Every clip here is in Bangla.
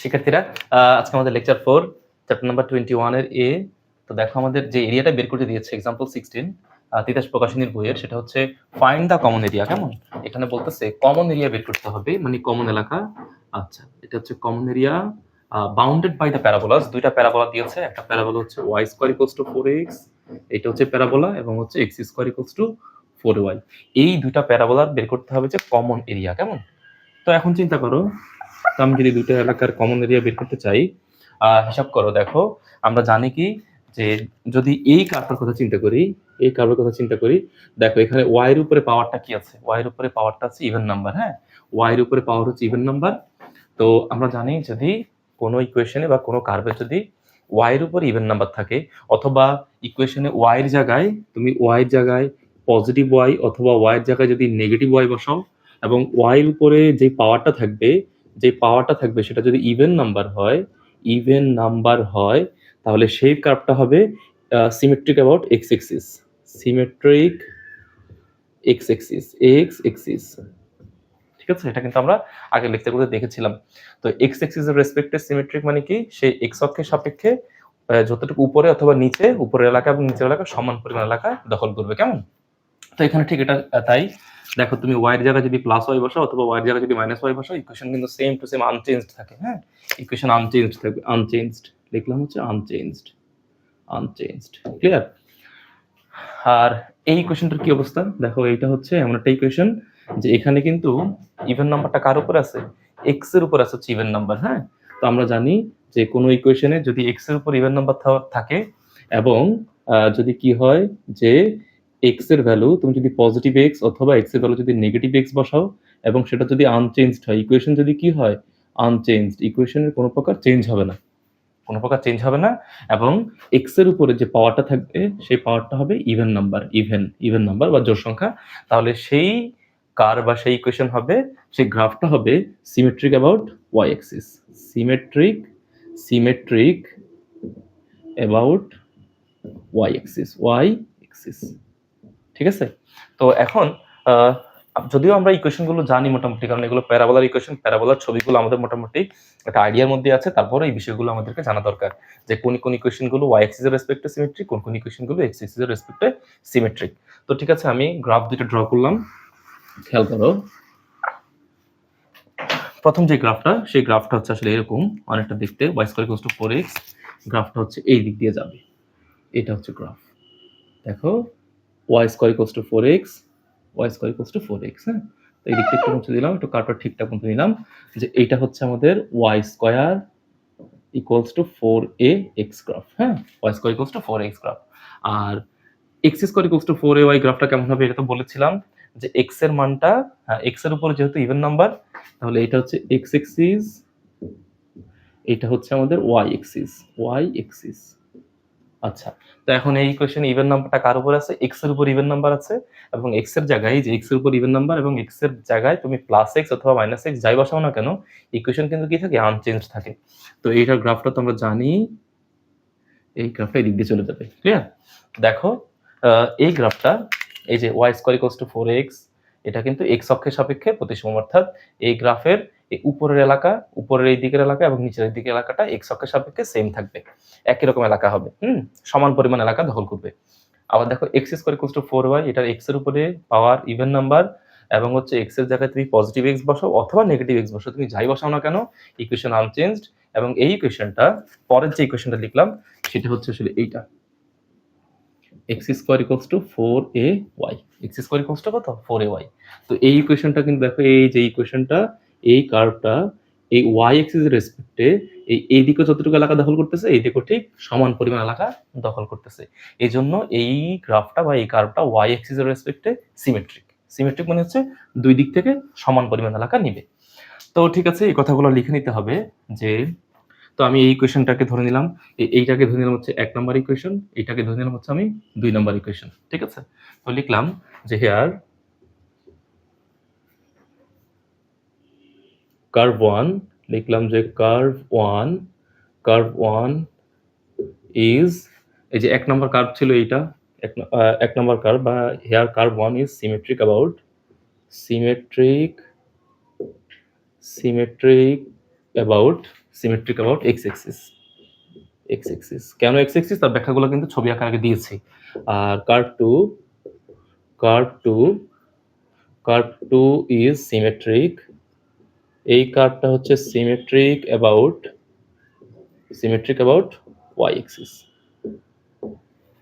শিক্ষার্থীরা আজকে আমাদের lecture four chapter number twenty ওয়ানের এ তো দেখো আমাদের যে এরিয়াটা বের করতে দিয়েছে এক্সাম্পল সিক্সটিন তিতাস প্রকাশনীর বইয়ের, সেটা হচ্ছে ফাইন্ড দ্য কমন এরিয়া কেমন? এখানে বলতেছে কমন এরিয়া বের করতে হবে মানে কমন এলাকা। আচ্ছা এটা হচ্ছে common area bounded by the parabolas দুইটা প্যারাবোলা দিয়েছে, একটা প্যারাবোলা হচ্ছে y square equals to four x এটা হচ্ছে প্যারাবোলা এবং হচ্ছে x square equals to four y এই দুইটা প্যারাবোলার বের করতে হবে যে কমন এরিয়া কেমন? তো এখন চিন্তা করো তো আমি যদি দুটো এলাকার কমন এরিয়া বের করতে চাই হিসাব করো, দেখো, আমরা জানি কি যে যদি এই কার্ভের কথা চিন্তা করি, এই কার্ভের কথা চিন্তা করি, দেখো, এখানে ওয়াই এর উপরে পাওয়ারটা কি আছে? ওয়াই এর উপরে পাওয়ারটা আছে ইভেন নাম্বার হ্যাঁ? ওয়াই এর উপরে পাওয়ার হচ্ছে ইভেন নাম্বার তো আমরা জানি যদি কোনো ইকুয়েশনে বা কোনো কার্ভে যদি ওয়াই এর উপর ইভেন নাম্বার থাকে, অথবা ইকুয়েশনে ওয়াই এর জায়গায় তুমি ওয়াই এর জায়গায় পজিটিভ ওয়াই অথবা ওয়াই এর জায়গায় যদি নেগেটিভ ওয়াই বসাও, এবং ওয়াই এর উপরে যে পাওয়ারটা থাকবে যে পাওয়ারটা থাকবে সেটা যদি ইভেন নাম্বার হয় ইভেন নাম্বার হয়, তাহলে সেই কার্ভটা হবে symmetric about x axis symmetric x axis x axis ঠিক আছে? এটা কিন্তু আমরা আগে লিখতে করতে দেখেছিলাম। তো এক্স এক্সিস এর রেসপেক্টে সিমেট্রিক মানে কি? সেই এক্স অক্ষের সাপেক্ষে যতটুকু উপরে অথবা নিচে, উপরের এলাকা এবং নিচের এলাকা সমান পরিমাণ এলাকা দখল করবে। কেমন? তো এখানে ঠিক এটা তাই। দেখো, তুমি ওয়াইয়ের জায়গায় যদি প্লাস ওয়াই বসাও অথবা ওয়াইয়ের জায়গায় যদি মাইনাস ওয়াই বসাও ইকুয়েশন কিন্তু সেম টু সেম আনচেঞ্জড থাকে হ্যাঁ? ইকুয়েশন আনচেঞ্জড থাকবে আনচেঞ্জড লিখলাম হচ্ছে আনচেঞ্জড আনচেঞ্জড ক্লিয়ার আর এই ইকুয়েশনটার কি অবস্থা? দেখো, এইটা হচ্ছে এমন একটা ইকুয়েশন যে এখানে কিন্তু ইভেন নাম্বারটা কার উপর আছে? এক্সের উপর আছে হচ্ছে ইভেন নাম্বার হ্যাঁ? তো আমরা জানি যে কোনো ইকুয়েশনে যদি এক্সের উপর ইভেন নাম্বার থাকে এবং যদি কি হয় যে এক্সের ভ্যালু তুমি যদি পজিটিভ এক্স অথবা এক্সের ভ্যালু যদি নেগেটিভ এক্স বসাও এবং সেটা যদি আনচেঞ্জড হয় ইকুয়েশন যদি কি হয়? আনচেঞ্জড ইকুয়েশনের কোনো প্রকার চেঞ্জ হবে না। কোনো প্রকার চেঞ্জ হবে না এবং এক্সের উপরে যে পাওয়ারটা থাকবে, সেই পাওয়ারটা হবে even number even even number বা জোড় সংখ্যা। তাহলে সেই কার বা সেই ইকুয়েশন হবে, সেই গ্রাফটা হবে symmetric about y axis symmetric symmetric about y axis y axis ঠিক আছে? তো এখন যদিও আমরা ইকুয়েশনগুলো জানি মোটামুটি, কারণ এগুলো প্যারাবোলার ইকুয়েশন প্যারাবোলার ছবিগুলো আমাদের মোটামুটি একটা আইডিয়ার মধ্যে আছে, তারপরে এই বিষয়গুলো আমাদেরকে জানা দরকার যে কোন কোন ইকুয়েশনগুলো ওয়াই এক্সিসের রেসপেক্টে সিমেট্রিক কোন কোন ইকুয়েশনগুলো এক্স এক্সিসের রেসপেক্টে সিমেট্রিক তো ঠিক আছে, আমি গ্রাফ দুটো ড্র করলাম। খেয়াল করো। প্রথম যে গ্রাফটা সেই গ্রাফটা হচ্ছে আসলে এরকম, অনেকটা দেখতে y square equals to four x গ্রাফটা হচ্ছে এই দিক দিয়ে যাবে। এটা হচ্ছে গ্রাফ দেখো। Y square equals to four x y square equals to four x হ্যাঁ? তো এই দিকটা একটু মুছে দিলাম, একটু কার্ভটা ঠিকঠাক মতো নিলাম যে এইটা হচ্ছে আমাদের y square equals to four a x graph হ্যাঁ? Y square equals to four x graph R x square equals to four a y গ্রাফটা কেমন হবে এটা তো বলেছিলাম যে এক্সের মানটা এক্সের উপরে যেহেতু ইভেন নাম্বার তাহলে এটা হচ্ছে এক্স এক্সিস এটা হচ্ছে আমাদের ওয়াই এক্সিস ওয়াই এক্সিস আচ্ছা তো এখন এই ইকুয়েশন ইভেন নাম্বারটা কার উপর আছে? এক্সের উপর ইভেন নাম্বার আছে এবং এক্সের জায়গায় যে এক্সের উপর ইভেন নাম্বার এবং এক্সের জায়গায় তুমি প্লাস এক্স অথবা মাইনাস এক্স যাই বসাও না কেন ইকুয়েশন কিন্তু কি থাকে? আনচেঞ্জ থাকে। তো এইটার গ্রাফটা তো আমরা জানি, এই গ্রাফটা এই দিক দিয়ে চলে যাবে। ক্লিয়ার দেখো এই গ্রাফটা এই যে y square equals to four x এটা কিন্তু এক্স অক্ষের সাপেক্ষে প্রতিসম অর্থাৎ এই গ্রাফের এই উপরের এলাকা, উপরের এই দিকের এলাকা এবং নিচের দিকের এলাকাটা এক্স অক্ষের সাপেক্ষে সেম থাকবে। একই রকম এলাকা হবে, হুম? সমান পরিমাণ এলাকা দখল করবে। আবার দেখো x square equals to four y এটার এক্সের উপরে পাওয়ার ইভেন নাম্বার এবং হচ্ছে এক্সের জায়গায় তুমি পজিটিভ এক্স বসাও অথবা নেগেটিভ এক্স বসাও। তুমি যাই বসাও না কেন ইকুয়েশন আনচেঞ্জড এবং এই ইকুয়েশনটা পরের যে ইকুয়েশনটা লিখলাম, সেটা হচ্ছে আসলে এইটা। X square equals to four a y x square equals to কত? ফোর এ ওয়াই তো এই ইকুয়েশনটা কিন্তু দেখো, এই যে ইকুয়েশনটা এই কার্ভটা এই ওয়াই এক্সিস এর রেসপেক্টে এই এই দিকে যতটুকু এলাকা দখল করতেছে, এই দিকেও ঠিক সমান পরিমাণ এলাকা দখল করতেছে। এই জন্য এই গ্রাফটা বা এই কার্ভটা ওয়াই এক্সিস এর রেসপেক্টে সিমেট্রিক সিমেট্রিক মানে হচ্ছে দুই দিক থেকে সমান পরিমাণ এলাকা নিবে। তো ঠিক আছে, এই কথাগুলো লিখে নিতে হবে যে, তো আমি এই ইকুয়েশনটাকে ধরে নিলাম এইটাকে ধরে নিলাম হচ্ছে এক নম্বর ইকুয়েশন এইটাকে ধরে নিলাম হচ্ছে আমি দুই নম্বর ইকুয়েশন ঠিক আছে? তো লিখলাম যে হেয়ার কার্ভ ওয়ান লিখলাম যে curve one curve one is এই যে এক নম্বর কার্ভ ছিল এইটা, এক নম্বর কার্ভ বা here curve one is symmetric about symmetric symmetric about symmetric about x axis x axis কেন এক্স এক্সিস তার ব্যাখ্যাগুলো কিন্তু ছবি আকার আগে দিয়েছি। আর curve two curve two curve two is symmetric এই কার্ভটা হচ্ছে symmetric about symmetric about y axis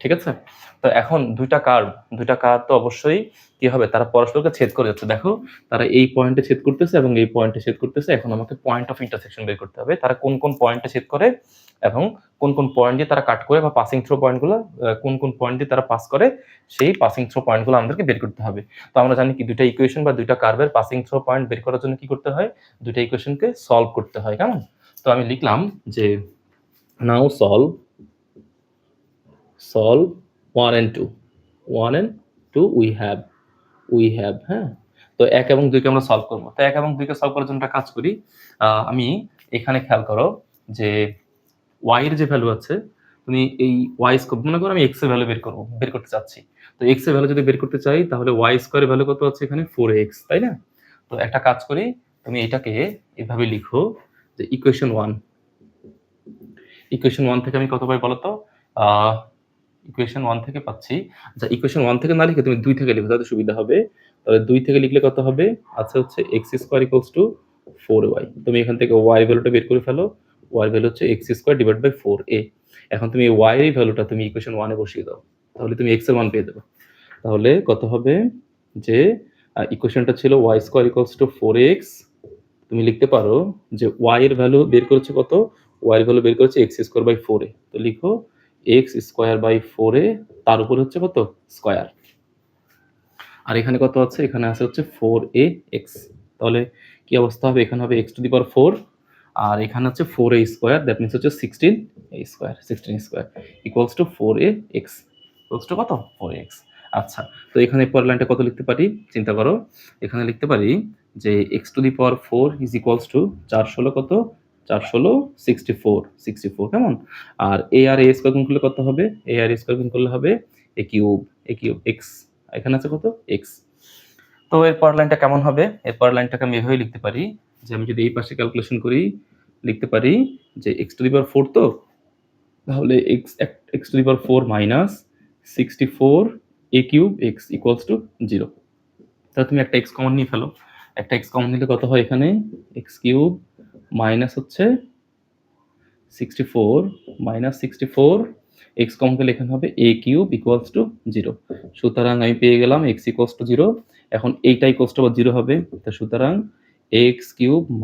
ঠিক আছে? তো এখন দুইটা কার্ভ দুইটা কার্ভ তো অবশ্যই কি হবে? তারা পরস্পরকে ছেদ করে যাচ্ছে। দেখো, তারা এই পয়েন্টে ছেদ করতেছে এবং এই পয়েন্টে ছেদ করতেছে। এখন আমাকে পয়েন্ট অফ ইন্টারসেকশন বের করতে হবে। তারা কোন কোন পয়েন্টে ছেদ করে? এবং কোন কোন পয়েন্ট দিয়ে তারা কাট করে বা পাসিং থ্রো পয়েন্টগুলো কোন কোন পয়েন্ট দিয়ে তারা পাস করে, সেই পাসিং থ্রো পয়েন্টগুলো আমাদেরকে বের করতে হবে। তো আমরা জানি কি, দুইটা ইকুয়েশন বা দুইটা কার্ভের পাসিং থ্রো পয়েন্ট বের করার জন্য কি করতে হয়? দুইটা ইকুয়েশনকে সলভ করতে হয়, কেমন? তো আমি লিখলাম যে now solve solve one and two one and two we have we have হ্যাঁ? তো এক এবং দুইকে আমরা সলভ করব। তো এক এবং দুইকে সলভ করার জন্য কাজ করি। আমি এখানে খেয়াল করো যে ওয়াই এর যে ভ্যালু আছে, তুমি এই ওয়াই স্কোয়ার মনে করো আমি এক্সের ভ্যালু বের করব, বের করতে চাচ্ছি। তো এক্সের ভ্যালু যদি বের করতে চাই, তাহলে ওয়াই স্কোয়ারের ভ্যালু কত আছে এখানে? ফোর এক্স তাই না? তো একটা কাজ করি, তুমি এটাকে এভাবে লিখো যে ইকুয়েশন ওয়ান ইকুয়েশন ওয়ান থেকে আমি কত পাই বলো তো ইকুয়েশন ওয়ান থেকে পাচ্ছি। আচ্ছা ইকুয়েশন ওয়ান থেকে না লিখে তুমি দুই থেকে লিখো, তাহলে সুবিধা হবে। তাহলে দুই থেকে লিখলে কত হবে? আচ্ছা হচ্ছে x square equals to four y তুমি এখান থেকে ওয়াই ভ্যালুটা বের করে ফেলো। ওয়াই ভ্যালু হচ্ছে x square divide by four a এখন তুমি ওয়াই এর ভ্যালুটা তুমি ইকুয়েশন ওয়ানে বসিয়ে দাও, তাহলে তুমি এক্সের মান পেয়ে যাবে। তাহলে কত হবে? যে ইকুয়েশনটা ছিল y square equals to four x তুমি লিখতে পারো যে ওয়াই এর ভ্যালু বের করেছে কত? ওয়াই এর ভ্যালু বের করেছে x square by four a তো লিখো x square by four a তার উপর হচ্ছে কত? স্কোয়ার আর এখানে কত আছে? এখানে আছে হচ্ছে ফোর এ এক্স তাহলে কি অবস্থা হবে? এখানে হবে x to the power four আর এখানে হচ্ছে four a square that means হচ্ছে sixteen a square sixteen square equals to four a x equals to কত? ফোর এক্স আচ্ছা তো এখানে পরের লাইনটা কত লিখতে পারি? চিন্তা করো, এখানে লিখতে পারি যে x to the power four is equals to চার ষোলো কত? চার ষোলো সিক্সটি ফোর সিক্সটি ফোর কেমন? আর এ আর এ স্কোয়ার গুণ করলে কত হবে? এ আর এ স্কোয়ার গুণ করলে হবে a cube a cube x এখানে আছে কত? এক্স তো এর পরের লাইনটা কেমন হবে? এর পরের লাইনটাকে আমি এভাবে লিখতে পারি। যে আমি যদি এই পাশে ক্যালকুলেশন করি, লিখতে পারি যে x to the power four তো, তাহলে x x to the power four minus sixty four a cube x equals to zero তাহলে তুমি একটা এক্স কমন নিয়ে ফেলো। একটা এক্স কমন নিলে কত হয় এখানে? এক্স কিউব মাইনাস হচ্ছে sixty four minus sixty four x common করলে এখানে হবে a cube equals to zero সুতরাং আমি পেয়ে গেলাম এক্স ইকুয়ালস টু জিরো এখন এইটাই কষ্ট বা জিরো হবে। তো সুতরাং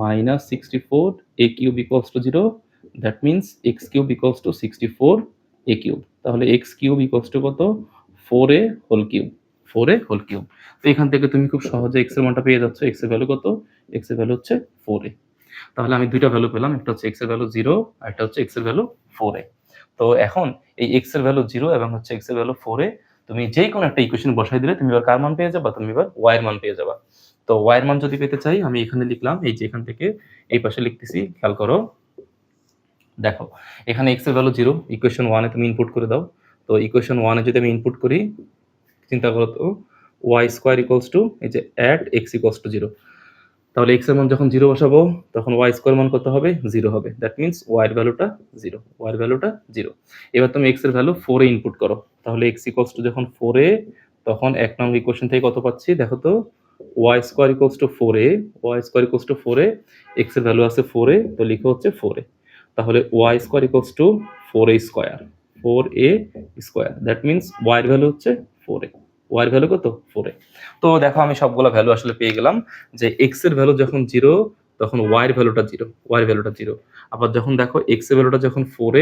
minus sixty four a cube equals to zero that means x cube equals to sixty four a cube তাহলে এক্স কিউব ইকুয়ালস টু কত? Four a whole cube four a whole cube তো এখান থেকে তুমি খুব সহজে এক্সের মানটা পেয়ে যাচ্ছ। এক্সের ভ্যালু কত? এক্সের ভ্যালু হচ্ছে ফোর এ তাহলে আমি দুইটা ভ্যালু পেলাম। একটা হচ্ছে এক্সের ভ্যালু জিরো আর একটা হচ্ছে এক্সের ভ্যালু ফোর এ তো এখন এই এক্সের ভ্যালু জিরো এবং হচ্ছে এক্সের ভ্যালু ফোর এ তুমি যে কোনো একটা ইকুয়েশন বসাই দিলে তুমি এবার কার মান পেয়ে যাবা? তুমি এবার ওয়াই এর মান পেয়ে যাবা। তো ওয়াই এর মান যদি পেতে চাই, আমি এখানে লিখলাম, এই যে এখান থেকে এই পাশে লিখতেছি, খেয়াল করো। দেখো, এখানে এক্সের ভ্যালু জিরো ইকুয়েশন ওয়ানে তুমি ইনপুট করে দাও। তো ইকুয়েশন ওয়ানে যদি আমি ইনপুট করি, চিন্তা করো তো ওয়াই স্কোয়ার ইকুয়ালস টু এই যে at x equals to zero তাহলে এক্সের মান যখন জিরো বসাবো, তখন ওয়াই স্কোয়ার মান কত হবে? জিরো হবে। দ্যাট মিনস ওয়াই এর ভ্যালুটা জিরো ওয়াই এর ভ্যালুটা জিরো এবার তুমি এক্সের ভ্যালু ফোরে ইনপুট করো। তাহলে এক্স ইকুয়ালস টু যখন ফোরে তখন এক নম্বর ইকুয়েশন থেকে কত পাচ্ছি? দেখো তো y square equals to four a y square equals to four a এক্সের ভ্যালু আছে ফোর এ তো লিখো হচ্ছে ফোর এ তাহলে y square equals to four a square four a square that means y এর ভ্যালু হচ্ছে ফোর এ এর ভ্যালু কত? ফোর তো দেখো আমি সবগুলো ভ্যালু আসলে পেয়ে গেলাম যে এক্সের ভ্যালু যখন জিরো তখন ওয়াই এর ভ্যালুটা জিরো এর ভ্যালুটা জিরো আবার যখন দেখো এক্সের ভ্যালুটা যখন ফোর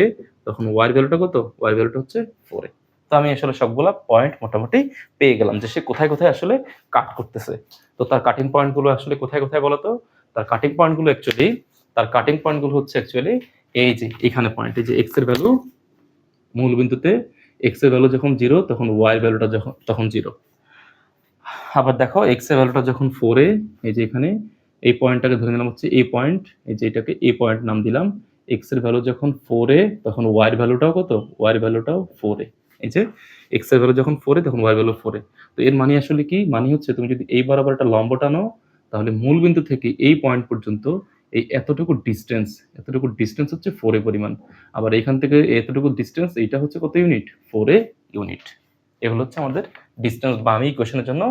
তখন ওয়াই এর ভ্যালুটা কত? ওয়াই এর ভ্যালুটা হচ্ছে ফোর তো আমি আসলে সবগুলা পয়েন্ট মোটামুটি পেয়ে গেলাম যে সে কোথায় কোথায় আসলে কাট করতেছে। তো তার কাটিং পয়েন্টগুলো আসলে কোথায় কোথায় বলতো? তার কাটিং পয়েন্টগুলো অ্যাকচুয়ালি তার কাটিং পয়েন্টগুলো হচ্ছে অ্যাকচুয়ালি এই যে এখানে পয়েন্ট এই যে এক্সের ভ্যালু মূল বিন্দুতে এক্সের ভ্যালু যখন জিরো তখন ওয়াই ভ্যালুটা যখন, তখন জিরো আবার দেখো এক্সের ভ্যালুটা যখন ফোরে এই যে এখানে, এই পয়েন্টটাকে ধরে নিলাম হচ্ছে এই পয়েন্ট এই যে এটাকে এই পয়েন্ট নাম দিলাম এক্সের ভ্যালু যখন ফোরে তখন ওয়াই এর ভ্যালুটাও কত? ওয়াই এর ভ্যালুটাও ফোরে এই যে এক্সের ভ্যালু যখন ফোরে তখন ওয়াই ভ্যালু ফোরে তো এর মানে আসলে কি? মানে হচ্ছে তুমি যদি এই বরাবর একটা লম্ব টানো, তাহলে মূল বিন্দু থেকে এই পয়েন্ট পর্যন্ত এই এতটুকু ডিস্টেন্স এতটুকু ডিস্টেন্স হচ্ছে ফোর পরিমাণ। আবার এখান থেকে এতটুকু ডিস্টেন্স এইটা হচ্ছে কত ইউনিট ফোর ইউনিট এগুলো হচ্ছে আমাদের ডিস্টেন্স বা আমি কোয়েশনের জন্য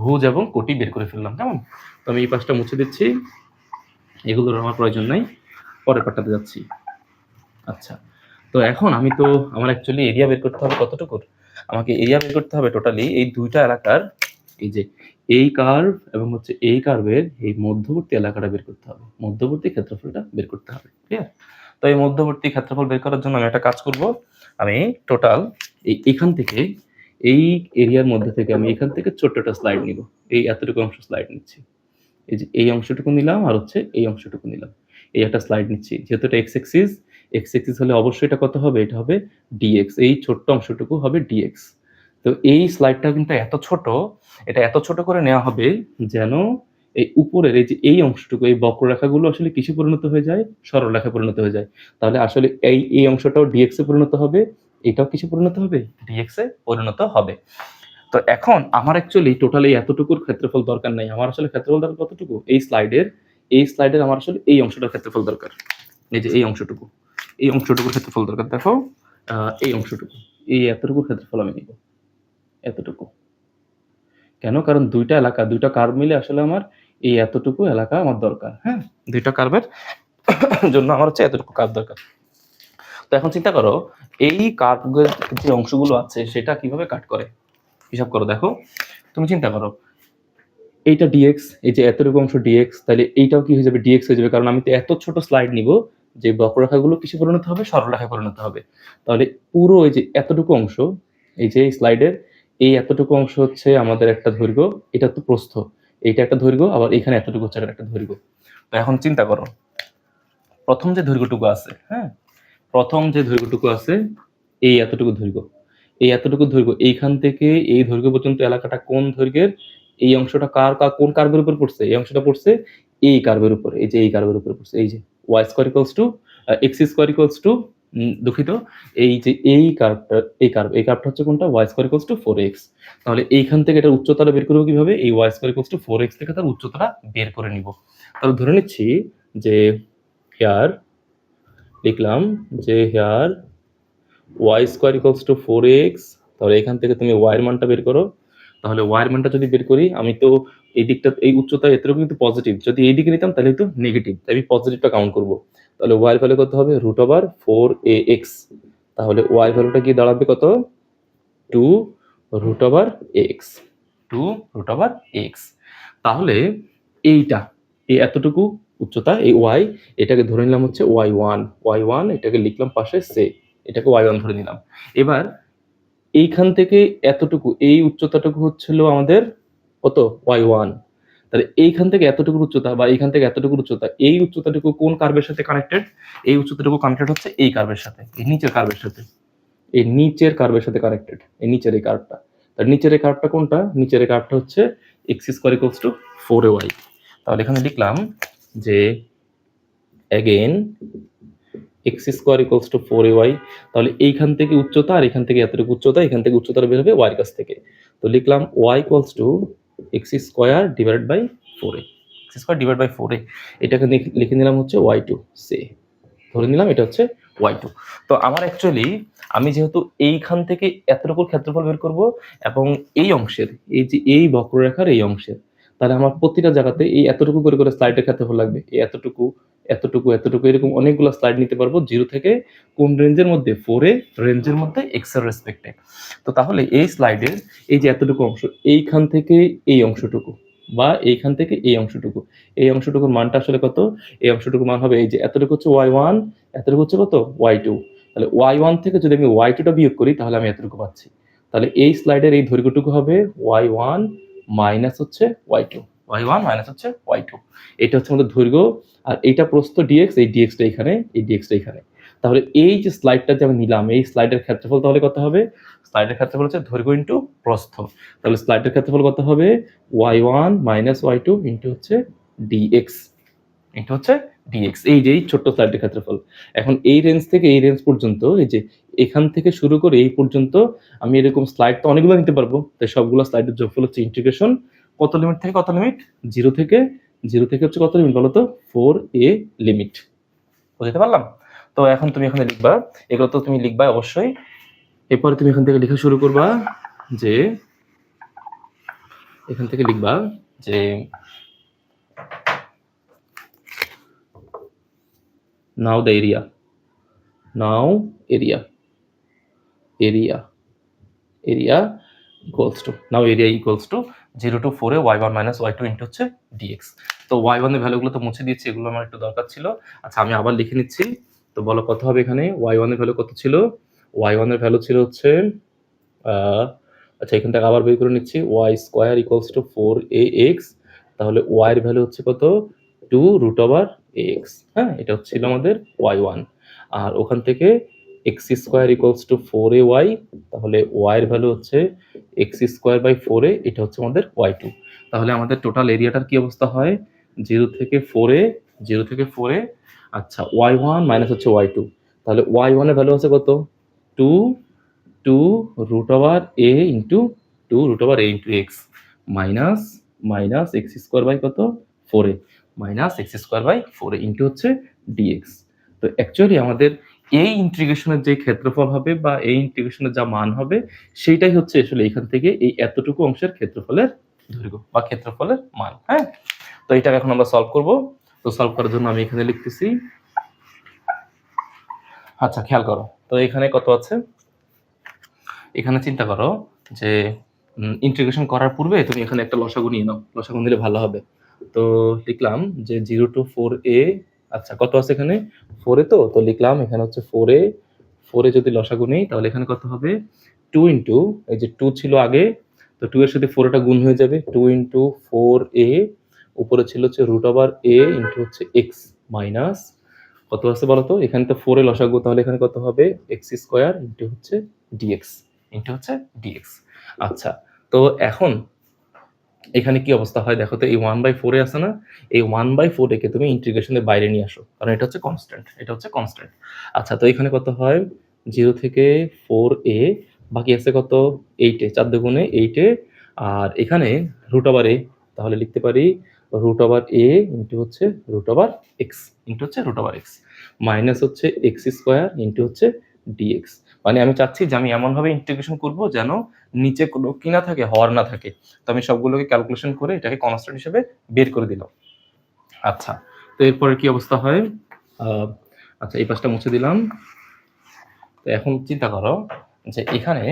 ভুজ এবং কোটি বের করে ফেললাম, কেমন? তো আমি এই পাশটা মুছে দিচ্ছি। এগুলোর আমার প্রয়োজন নাই। পরের পাটটাতে যাচ্ছি। আচ্ছা। তো এখন আমি তো, আমার অ্যাকচুয়ালি এরিয়া বের করতে হবে কতটুকু আমাকে এরিয়া বের করতে হবে টোটালি এই দুইটা এলাকার, এই যে এই কার্ভ এবং হচ্ছে এই কার্ভের এই মধ্যবর্তী এলাকাটা বের করতে হবে। মধ্যবর্তী ক্ষেত্রফলটা বের করতে হবে ক্লিয়ার তো এই মধ্যবর্তী ক্ষেত্রফল বের করার জন্য আমি একটা কাজ করব। আমি টোটাল এই এখান থেকে, এই এরিয়ার মধ্যে থেকে আমি এখান থেকে ছোট্ট একটা স্লাইড নিব। এই এতটুকু অংশ স্লাইড নিচ্ছি। এই যে এই অংশটুকু নিলাম আর হচ্ছে এই অংশটুকু নিলাম। এই একটা স্লাইড নিচ্ছি। যেহেতু এটা এক্স এক্সিস এক্স এক্সিস হলে অবশ্যই এটা কত হবে? এটা হবে ডিএক্স এই ছোট্ট অংশটুকু হবে ডিএক্স তো এই স্লাইডটা কিন্তু এত ছোট, এটা এত ছোট করে নেওয়া হবে যেন এই উপরের এই যে এই অংশটুকু, এই বক্ররেখাগুলো আসলে কিসে পরিণত হয়ে যায়? সরলরেখায় পরিণত হয়ে যায়। তাহলে আসলে এই এই অংশটাও ডিএক্স এ পরিণত হবে, এটাও কিসে পরিণত হবে? ডিএক্স এ পরিণত হবে। তো এখন আমার অ্যাকচুয়ালি টোটাল এই এতটুকুর ক্ষেত্রফল দরকার নাই। আমার আসলে ক্ষেত্রফল দরকার কতটুকু? এই স্লাইডের এই স্লাইডের আমার আসলে এই অংশটার ক্ষেত্রফল দরকার। এই যে এই অংশটুকু। এই অংশটুকুর ক্ষেত্রফল দরকার, দেখো এই অংশটুকু, এই এতটুকুর ক্ষেত্রফল আমি নিব, এতটুকু। কেন? কারণ দুইটা এলাকা, দুইটা কার্ভ মিলে আসলে আমার এই এতটুকু এলাকা আমার দরকার হ্যাঁ? দুইটা কার্ভের জন্য আমার হচ্ছে এতটুকু কার্ভ দরকার। তো এখন চিন্তা করো, এই কার্ভের যে অংশগুলো আছে, সেটা কীভাবে কাট করে? হিসাব করো, দেখো, তুমি চিন্তা করো, এইটা ডিএক্স এই যে এতটুকু অংশ ডিএক্স তাহলে এইটাও কি হয়ে যাবে? ডিএক্স হয়ে যাবে, কারণ আমি তো এত ছোট স্লাইড নিব যে বক্ররেখাগুলো কিসে পরিণত হবে সরলরেখায় পরিণত হবে। তাহলে পুরো এই যে এতটুকু অংশ, এই যে স্লাইডের, এই এতটুকু অংশ হচ্ছে আমাদের একটা দৈর্ঘ্য, এটা তো প্রস্থ। এইটা একটা দৈর্ঘ্য, আবার এখানে এতটুকু হচ্ছে একটা দৈর্ঘ্য। তো এখন চিন্তা করো, প্রথম যে দৈর্ঘ্যটুকু আছে হ্যাঁ? প্রথম যে দৈর্ঘ্যটুকু আছে, এই এতটুকু দৈর্ঘ্য। এই এতটুকু দৈর্ঘ্য, এইখান থেকে এই দৈর্ঘ্য পর্যন্ত এলাকাটা কোন দৈর্ঘ্যের? এই অংশটা কার, কোন কার্ভের উপর পড়ছে? এই অংশটা পড়ছে এই কার্ভের উপর, এই যে এই কার্ভের উপর পড়ছে, এই যে। Y square equals to x square equals to দুঃখিত, এই যে এই কার্ভটা এই কার্ভ এই কার্ভটা হচ্ছে কোনটা? Y square equals to four x তাহলে এইখান থেকে এটার উচ্চতাটা বের করব কীভাবে? এই y square equals to four x থেকে তার উচ্চতাটা বের করে নিব। তাহলে ধরে নিচ্ছি যে হেয়ার লিখলাম যে here y square equals to four x তাহলে এখান থেকে তুমি ওয়াইয়ের মানটা বের করো। তাহলে ওয়াইয়ের মানটা যদি বের করি, আমি তো এই দিকটা, এই উচ্চতা এতটুকু কিন্তু পজিটিভ যদি এই দিকে নিতাম তাহলে কিন্তু নেগেটিভ আমি পজিটিভটা কাউন্ট করব। তাহলে ওয়াই ভ্যালু কত হবে? Root over four a x তাহলে ওয়াই ভ্যালুটা কি দাঁড়াবে কত? Two root over x two root over x তাহলে এইটা, এই এতটুকু উচ্চতা, এই ওয়াই এটাকে ধরে নিলাম হচ্ছে ওয়াই ওয়ান ওয়াই ওয়ান এটাকে লিখলাম পাশে সে এটাকে ওয়াই ওয়ান ধরে নিলাম। এবার এইখান থেকে এতটুকু, এই উচ্চতাটুকু হচ্ছিল আমাদের কত ওয়াই ওয়ান। তাহলে এইখান থেকে এতটুকু উচ্চতা বা এইখান থেকে এতটুকু উচ্চতা, এই উচ্চতাটুকু কোন কার্ভের সাথে কানেক্টেড এই উচ্চতাটুকু কানেক্টেড হচ্ছে এই কার্ভের সাথে, এই নিচের কার্ভের সাথে। এই নিচের কার্ভের সাথে কানেক্টেড এই নিচের এই কার্ভটা তার নিচের এই কার্ভটা কোনটা? নিচের এই কার্ভটা হচ্ছে x square equals to four y তাহলে এখানে লিখলাম যে again x square equals to four y তাহলে এইখান থেকে উচ্চতা আর এখান থেকে এতটুকু উচ্চতা, এখান থেকে উচ্চতা বের হবে ওয়াই কাছ থেকে। তো লিখলাম y equals to x square divide by four a x square divide by four a এটাকে লিখে নিলাম হচ্ছে ওয়াই টু সে ধরে নিলাম এটা হচ্ছে ওয়াই টু তো আমার অ্যাকচুয়ালি আমি যেহেতু এইখান থেকে এতটুকুর ক্ষেত্রফল বের করব এবং এই অংশের এই যে এই বক্ররেখার এই অংশের তাহলে আমার প্রতিটা জায়গাতে এই এতটুকু করে করে স্লাইডের ক্ষেত্রফল লাগবে এই এতটুকু এতটুকু এতটুকু, এরকম অনেকগুলো স্লাইড নিতে পারব। জিরো থেকে কোন রেঞ্জের মধ্যে? ফোরে রেঞ্জের মধ্যে এক্সের রেসপেক্টে তো তাহলে এই স্লাইডের এই যে এতটুকু অংশ, এইখান থেকে এই অংশটুকু বা এইখান থেকে এই অংশটুকু। এই অংশটুকুর মানটা আসলে কত? এই অংশটুকুর মান হবে এই যে এতটুকু হচ্ছে ওয়াই ওয়ান এতটুকু হচ্ছে কত? ওয়াই টু তাহলে ওয়াই ওয়ান থেকে যদি আমি ওয়াই টুটা বিয়োগ করি, তাহলে আমি এতটুকু পাচ্ছি। তাহলে এই স্লাইডের এই দৈর্ঘ্যটুকু হবে ওয়াই ওয়ান মাইনাস হচ্ছে y two y one minus হচ্ছে ওয়াই টু এটা হচ্ছে আমাদের দৈর্ঘ্য, আর এইটা প্রস্থ ডিএক্স এই ডিএক্সটা এখানে, এই ডিএক্সটা এখানে। তাহলে এই যে স্লাইডটা যে আমি নিলাম, এই স্লাইডের ক্ষেত্রফল তাহলে কত হবে? স্লাইডের ক্ষেত্রফল হচ্ছে দৈর্ঘ্য ইন্টু প্রস্থ। তাহলে স্লাইডের ক্ষেত্রফল কত হবে? Y one minus y two into হচ্ছে ডিএক্স ইন্টু হচ্ছে ডিএক্স এই যে, এই ছোট্ট স্লাইডের ক্ষেত্রফল। এখন এই রেঞ্জ থেকে এই রেঞ্জ পর্যন্ত, এই যে এখান থেকে শুরু করে এই পর্যন্ত, আমি এরকম স্লাইড তো অনেকগুলো নিতে পারব, তাই সবগুলো স্লাইডের যোগফল হচ্ছে ইন্টিগ্রেশন কত লিমিট থেকে কত লিমিট জিরো থেকে জিরো থেকে হচ্ছে কত লিমিট বলো তো ফোর এ লিমিট বুঝতে পারলাম? তো এখন তুমি এখানে লিখবা। এগুলো তো তুমি লিখবা অবশ্যই। এরপরে তুমি এখান থেকে লেখা শুরু করবা যে, এখান থেকে লিখবা যে now the area now area area area equals to now area equals to zero to ফোরে y one minus y two into হচ্ছে ডিএক্স। তো ওয়াই ওয়ানের ভ্যালুগুলো তো মুছে দিচ্ছি এগুলো আমার একটু দরকার ছিল। আচ্ছা আমি আবার লিখে নিচ্ছি। তো বলো, কত হবে এখানে? ওয়াই ওয়ানের ভ্যালু কত ছিল? ওয়াই ওয়ানের ভ্যালু ছিল হচ্ছে আচ্ছা এখান থেকে আবার বের করে নিচ্ছি। Y square equals to four a x তাহলে ওয়াই এর ভ্যালু হচ্ছে কত? টু রুট ওভার এক্স হ্যাঁ এটা হচ্ছিল আমাদের ওয়াই ওয়ান। আর ওখান থেকে x square equals to four a y তাহলে ওয়াইয়ের ভ্যালু হচ্ছে x square by four a এটা হচ্ছে আমাদের ওয়াই টু তাহলে আমাদের টোটাল এরিয়াটার কি অবস্থা হয়? জিরো থেকে ফোর এ জিরো থেকে ফোর এ আচ্ছা ওয়াই ওয়ান মাইনাস হচ্ছে ওয়াই টু তাহলে ওয়াই ওয়ানের ভ্যালু আছে কত? Two two root over a into two root over a into x minus minus x square by কত? Four a minus x square by four a into হচ্ছে ডিএক্স তো অ্যাকচুয়ালি আমাদের এই ইন্টিগ্রেশনের যে ক্ষেত্রফল হবে বা এই ইন্টিগ্রেশনের যা মান হবে, সেইটাই হচ্ছে আসলে এখান থেকে এই এতটুকু অংশের ক্ষেত্রফলের দৈর্ঘ্য বা ক্ষেত্রফলের মান হ্যাঁ? তো এটাকে এখন আমরা সলভ করব। তো সলভ করার জন্য আমি এখানে লিখতেছি আচ্ছা খেয়াল করো। তো এখানে কত আছে? এখানে চিন্তা করো যে ইন্টিগ্রেশন করার পূর্বে তুমি এখানে একটা লসাগু নিয়ে নাও। লসাগু নিলে ভালো হবে। তো লিখলাম যে জিরো টু ফোর এ আচ্ছা কত আছে এখানে? ফোরে তো? তো লিখলাম এখানে হচ্ছে ফোরে ফোরে যদি লসাগু নেই, তাহলে এখানে কত হবে? টু ইন্টু এই যে টু ছিল আগে, তো টু এর সাথে ফোরটা গুণ হয়ে যাবে। টু ইন্টু ফোর এ উপরে ছিল হচ্ছে রুট ওভার এ ইন্টু হচ্ছে এক্স মাইনাস কত আছে বলো তো? এখানে তো ফোরে লসাগু, তাহলে এখানে কত হবে? এক্স স্কোয়ার ইন্টু হচ্ছে ডিএক্স ইন্টু হচ্ছে ডিএক্স আচ্ছা তো এখন এখানে কি অবস্থা হয়? দেখো তো এই ওয়ান বাই ফোরে আছে না? এই ওয়ান বাই ফোর একে তুমি ইন্টিগ্রেশনের বাইরে নিয়ে আসো। কারণ এটা হচ্ছে কনস্ট্যান্ট এটা হচ্ছে কনস্ট্যান্ট আচ্ছা তো এখানে কত হয়? জিরো থেকে ফোর এ, বাকি আছে কত? এইটে চার দুগুণে এইটে আর এখানে রুট ওভার এ তাহলে লিখতে পারি রুট ওভার এ ইন্টু হচ্ছে রুট ওভার এক্স ইন্টু হচ্ছে রুট ওভার এক্স মাইনাস হচ্ছে এক্স স্কোয়ার ইন্টু হচ্ছে ডিএক্স মানে আমি চাচ্ছি যে আমি এমনভাবে ইন্টিগ্রেশন করব যেন নিচে কোনো কি না থাকে হওয়ার না থাকে। তো আমি সবগুলোকে ক্যালকুলেশন করে এটাকে কনস্ট্যান্ট হিসেবে বের করে দিলাম। আচ্ছা তো এরপরে কি অবস্থা হয়? আচ্ছা এই পাশটা মুছে দিলাম। তো এখন চিন্তা করো যে এখানে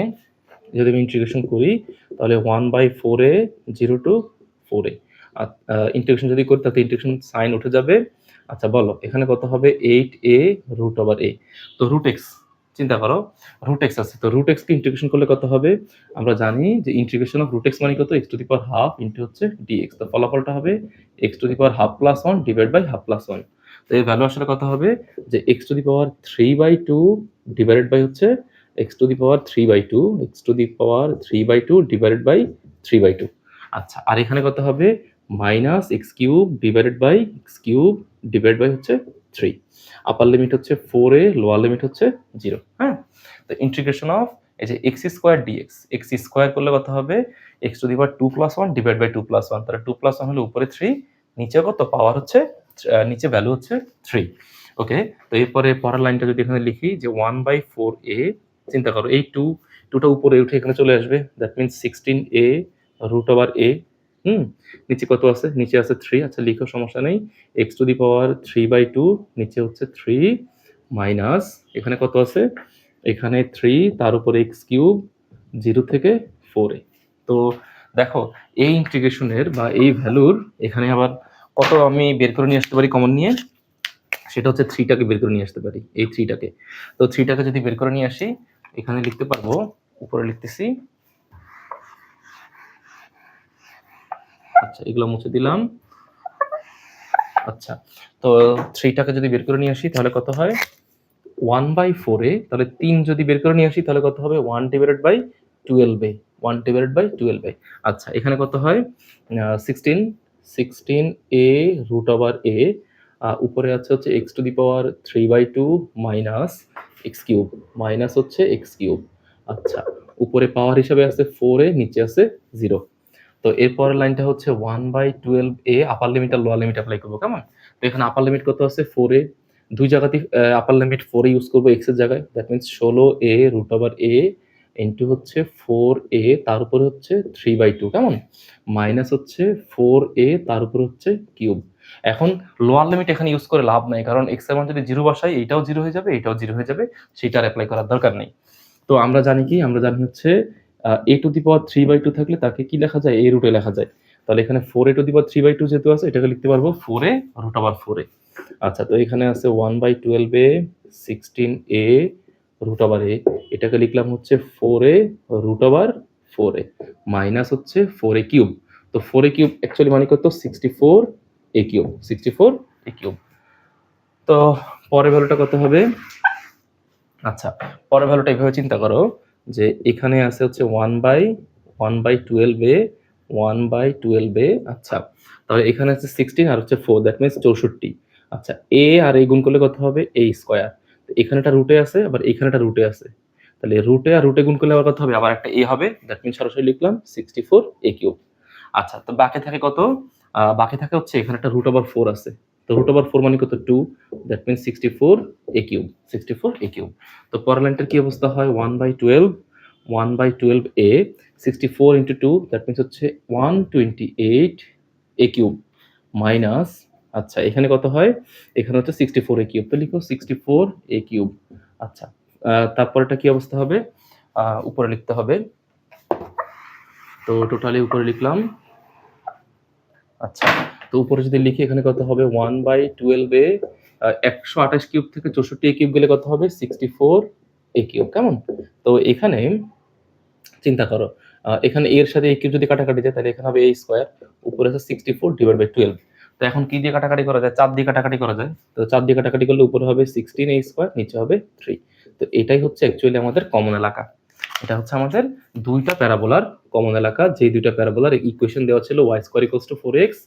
যদি আমি ইন্টিগ্রেশন করি, তাহলে ওয়ান বাই ফোরে জিরো টু ফোরে ইন্টিগ্রেশন যদি করি, তাতে ইন্টিগ্রেশন সাইন উঠে যাবে। আচ্ছা বলো, এখানে কত হবে? Eight a root over a তো রুট এক্স চিন্তা করো রুট এক্স আছে। তো রুট এক্সকে ইন্টিগ্রেশন করলে কত হবে? আমরা জানি যে ইন্টিগ্রেশন অফ রুট এক্স মানে কত? X to the power half into হচ্ছে ডিএক্স তো ফলাফলটা হবে x to the power half plus one divide by half plus one তো এর ভ্যালু আসলে কত হবে? যে x to the power three by two divided by হচ্ছে x to the power three by two x to the power three by two divided by three by two আচ্ছা আর এখানে কত হবে? Minus x cube divided by x cube divide by হচ্ছে থ্রি আপার লিমিট হচ্ছে ফোর এ লোয়ার লিমিট হচ্ছে জিরো হ্যাঁ? তো ইন্টিগ্রেশন অফ এই যে x square dx x square করলে কত হবে? X to the two plus one divide by two plus one তাহলে টু প্লাস ওয়ান হলে উপরে থ্রি নিচে কত? পাওয়ার হচ্ছে নিচে ভ্যালু হচ্ছে থ্রি ওকে তো এরপরে পরের লাইনটা যদি এখানে লিখি যে ওয়ান বাই ফোর এ চিন্তা করো, এই টু টুটা উপরে উঠে এখানে চলে আসবে that means sixteen a root over a hmm, নিচে কত আছে? নিচে আছে থ্রি আচ্ছা লিখো, সমস্যা নেই। X to the power three by two নিচে হচ্ছে থ্রি মাইনাস এখানে কত আছে? এখানে থ্রি তার উপরে এক্স কিউব জিরো থেকে ফোরে তো দেখো, এই ইন্টিগ্রেশনের বা এই ভ্যালুর এখানে আবার কত আমি বের করে নিয়ে আসতে পারি কমন নিয়ে? সেটা হচ্ছে থ্রিটাকে বের করে নিয়ে আসতে পারি, এই থ্রিটাকে তো থ্রিটাকে যদি বের করে নিয়ে আসি, এখানে লিখতে পারব, উপরে লিখতেছি আচ্ছা এগুলো মুছে দিলাম। আচ্ছা তো থ্রিটাকে যদি বের করে নিয়ে আসি, তাহলে কত হয়? ওয়ান বাই ফোরে তাহলে তিন যদি বের করে নিয়ে আসি, তাহলে কত হবে? ওয়ান ডিভাইডেড বাই টুয়েলভে ওয়ান ডিভাইডেড বাই টুয়েলভে আচ্ছা এখানে কত হয়? Sixteen sixteen a root over a উপরে আছে হচ্ছে x to the power three by two minus x cube minus হচ্ছে এক্স কিউব আচ্ছা উপরে পাওয়ার হিসাবে আছে ফোর নিচে আছে জিরো তো এরপরের লাইনটা হচ্ছে one by twelve a upper limit R lower limit apply করব, কেমন? তো এখানে আপার লিমিট কত আছে? ফোর এ দুই জায়গাতেই আপার লিমিট ফোর ইউজ করব এক্সের জায়গায়। দ্যাট মিনস ষোলো a root over a into হচ্ছে ফোর এ তার উপরে হচ্ছে থ্রি বাই টু কেমন? মাইনাস হচ্ছে ফোর এ তার উপরে হচ্ছে কিউব এখন লোয়ার লিমিট এখানে ইউজ করে লাভ নাই, কারণ এক্সের মান যদি জিরো বসাই এইটাও জিরো হয়ে যাবে, এটাও জিরো হয়ে যাবে সেটার অ্যাপ্লাই করার দরকার নেই। তো আমরা জানি কি? আমরা জানি হচ্ছে a to the power three by two থাকলে তাকে কি লেখা যায়? এ রুটে লেখা যায়। তাহলে এখানে four a to the power three by two যেহেতু আছে, এটাকে লিখতে পারব ফোর এ রুট আবার ফোর এ আচ্ছা তো এখানে আছে one by twelve a sixteen a root আবার এ এটাকে লিখলাম হচ্ছে ফোর এ রুট আবার ফোর এ মাইনাস হচ্ছে ফোর এ কিউব তো ফোর এ কিউব অ্যাকচুয়ালি মানে কত? Sixty four a cube sixty four a cube তো পরের ভ্যালুটা কত হবে? আচ্ছা পরের ভ্যালুটা এইভাবে চিন্তা করো। যে এখানে আছে হচ্ছে one by one by twelve a one by twelve a আচ্ছা। তাহলে এখানে আছে সিক্সটিন আর হচ্ছে ফোর দ্যাট মিনস চৌষট্টি। আচ্ছা এ আর এই গুণ করলে কত হবে? এ স্কোয়ার এখানেটা রুটে আছে, আবার এখানেটা রুটে আছে। তাহলে রুটে আর রুটে গুণ করলে আবার কত হবে? আবার একটা এ হবে দ্যাট মিনস সরাসরি লিখলাম সিক্সটি ফোর এ কিউব আচ্ছা তো বাকি থাকে কত? বাকি থাকে হচ্ছে এখানে একটা রুট ওভার ফোর আছে। তো রুট ওভার ফোর মানে কত? Two that means sixty four a cube sixty four a cube তো পরের লাইনটার কি অবস্থা হয়? One by twelve one by twelve a sixty four into two that means হচ্ছে one twenty eight a cube minus আচ্ছা এখানে কত হয়? এখানে হচ্ছে সিক্সটি ফোর এ কিউব তো লিখো সিক্সটি ফোর এ কিউব আচ্ছা তারপরেটা কি অবস্থা হবে? উপরে লিখতে হবে। তো টোটালি উপরে লিখলাম। আচ্ছা তো উপরে যদি লিখি, এখানে কত হবে? ওয়ান বাই টুয়েলভ এ একশো আঠাশ কিউব থেকে চৌষট্টি এ কিউব গেলে কত হবে? সিক্সটি ফোর এ কিউব, কেমন? তো এখানে চিন্তা করো এখানে এর সাথে এ কিউব যদি কাটাকাটি যায়, তাহলে এখানে হবে এ স্কোয়ার উপরে আছে sixty four divide by twelve তো এখন কি দিয়ে কাটাকাটি করা যায়? চার দিয়ে কাটাকাটি করা যায়। তো চার দিয়ে কাটাকাটি করলে উপরে হবে সিক্সটিন এ স্কোয়ার নিচে হবে থ্রি তো এটাই হচ্ছে অ্যাকচুয়ালি আমাদের কমন এলাকা। এটা হচ্ছে আমাদের দুইটা প্যারাবোলার কমন এলাকা। যেই দুইটা প্যারাবোলার ইকুয়েশন দেওয়া ছিল y square equals to four x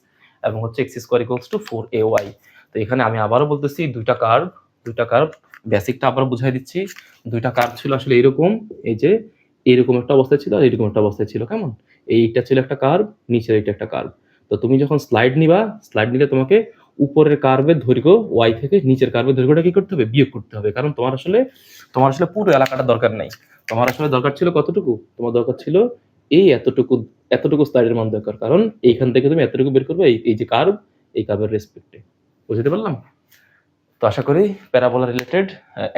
এবং হচ্ছে x square equals to four a y তো এখানে আমি আবারও বলতেছি, দুইটা কার্ভ দুইটা কার্ভ বেসিকটা আবার বুঝাই দিচ্ছি। দুইটা কার্ভ ছিল আসলে এরকম, এই যে এরকম একটা অবস্থায় ছিল, আর এরকম একটা অবস্থায় ছিল, কেমন? এইটা ছিল একটা কার্ভ নিচের এইটা একটা কার্ভ তো তুমি যখন স্লাইড নিবা স্লাইড নিলে তোমাকে উপরের কার্ভের দৈর্ঘ্য ওয়াই থেকে নিচের কার্ভের দৈর্ঘ্যটা কি করতে হবে? বিয়োগ করতে হবে। কারণ তোমার আসলে তোমার আসলে পুরো এলাকাটা দরকার নেই। তোমার আসলে দরকার ছিল কতটুকু? তোমার দরকার ছিল এই এতটুকু এতটুকু স্লাইডের মান দরকার। কারণ এইখান থেকে তুমি এতটুকু বের করবে, এই যে কার্ভ এই কার্ভের রেসপেক্টে বুঝতে পারলাম? তো আশা করি প্যারাবোলা রিলেটেড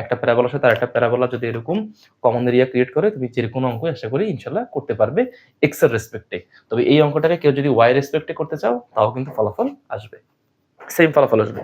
একটা প্যারাবোলার সাথে আরেকটা প্যারাবোলা যদি এরকম কমন এরিয়া ক্রিয়েট করে, তুমি যে কোনো অঙ্ক আশা করি ইনশাল্লাহ করতে পারবে এক্সের রেসপেক্টে তবে এই অঙ্কটাকে কেউ যদি ওয়াই রেসপেক্টে করতে চাও, তাও কিন্তু ফলাফল আসবে। সেম ফলাফল আসবে।